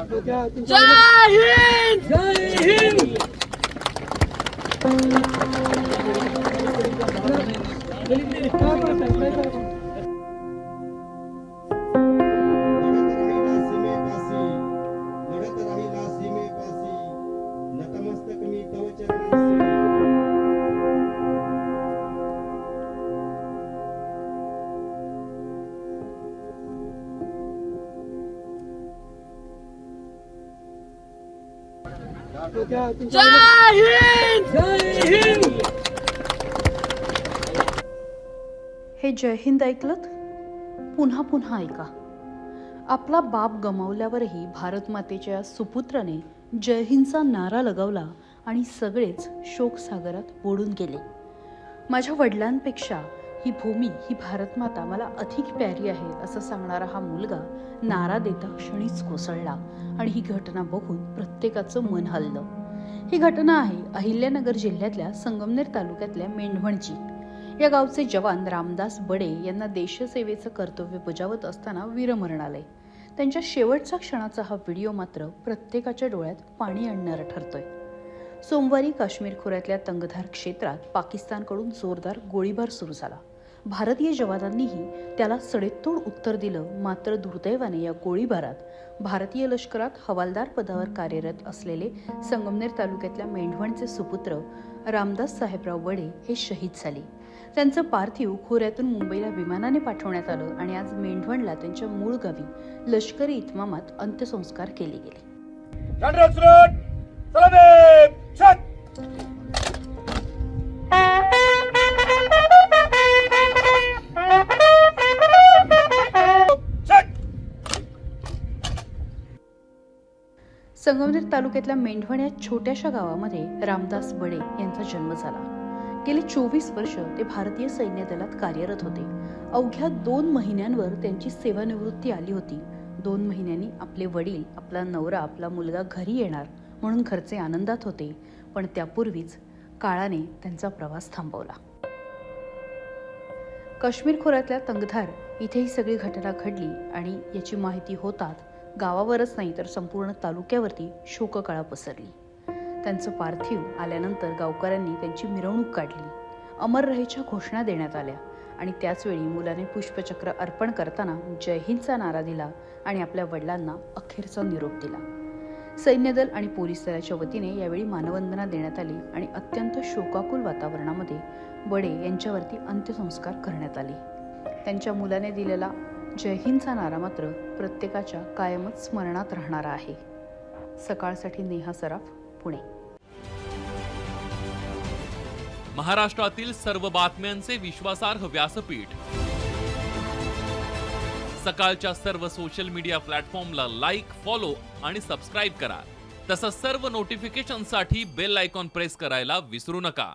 जय हिंद! जय हिंद! लढत हे जय हिंद ऐकलत? पुन्हा पुन्हा ऐका. आपला बाप गमावल्यावरही भारतमातेच्या सुपुत्राने जय हिंदचा नारा लगावला आणि सगळेच शोकसागरात बुडून गेले. माझ्या वडिलांपेक्षा ही भूमी ही भारतमाता मला अधिक प्यारी आहे असं सांगणारा हा मुलगा नारा देता क्षणीच कोसळला आणि ही घटना बघून प्रत्येकाचं मन हललं. ही घटना आहे अहिल्यानगर जिल्ह्यातल्या संगमनेर तालुक्यातल्या मेंढवणची. या गावचे जवान रामदास बडे यांना देशसेवेचं कर्तव्य बजावत असताना वीरमरण आले त्यांच्या शेवटच्या क्षणाचा हा व्हिडिओ मात्र प्रत्येकाच्या डोळ्यात पाणी आणणारा ठरतोय. सोमवारी काश्मीर खोऱ्यातल्या तंगधार क्षेत्रात पाकिस्तानकडून जोरदार गोळीबार सुरू झाला. भारतीय जवानांनीही त्याला सडेतोड उत्तर दिलं मात्र दुर्दैवाने या गोळीबारात. भारतीय लष्करात हवालदार पदावर कार्यरत असलेले संगमनेर तालुक्यातल्या मेंढवणचे सुपुत्र रामदास साहेबराव वडे हे शहीद झाले. त्यांचं पार्थिव खोऱ्यातून मुंबईला विमानाने पाठवण्यात आलं आणि आज मेंढवणला त्यांच्या मूळ गावी लष्करी इतमामात अंत्यसंस्कार केले गेले. संगमनेर तालुक्यातल्या मेंढवण या छोट्याशा गावामध्ये रामदास बडे यांचा जन्म झाला. गेले चोवीस वर्ष ते भारतीय सैन्य दलात कार्यरत होते. अवघ्या दोन महिन्यांवर त्यांची सेवानिवृत्ती आली होती. दोन महिन्यांनी आपले वडील आपला नवरा आपला मुलगा घरी येणार म्हणून घरचे आनंदात होते. पण त्यापूर्वीच काळाने त्यांचा प्रवास थांबवला. काश्मीर खोऱ्यातल्या तंगधार इथे ही सगळी घटना घडली आणि याची माहिती होतात गावावरच नाही तर संपूर्ण तालुक्यावरती शोककळा पसरली. त्यांचं पार्थिव आल्यानंतर गावकऱ्यांनी त्यांची मिरवणूक काढली. अमर रहेच्या घोषणा देण्यात आल्या आणि त्याचवेळी मुलाने पुष्पचक्र अर्पण करताना जय हिंदचा नारा दिला आणि आपल्या वडिलांना अखेरचा निरोप दिला. सैन्यदल आणि पोलीस दलाच्या वतीने यावेळी मानवंदना देण्यात आली आणि अत्यंत शोकाकुल वातावरणामध्ये बडे यांच्यावरती अंत्यसंस्कार करण्यात आले. त्यांच्या मुलाने दिलेला जय हिंदचा नारा मात्र प्रत्येकाच्या कायमच स्मरणात राहणारा आहे. सकाळसाठी नेहा सराफ पुणे. महाराष्ट्रातील सर्व बातम्यांचे विश्वासार्ह व्यासपीठ. सकाळच्या सर्व सोशल मीडिया प्लॅटफॉर्मला लाईक फॉलो आणि सबस्क्राईब करा. तसंच सर्व नोटिफिकेशनसाठी बेल आयकॉन प्रेस करायला विसरू नका.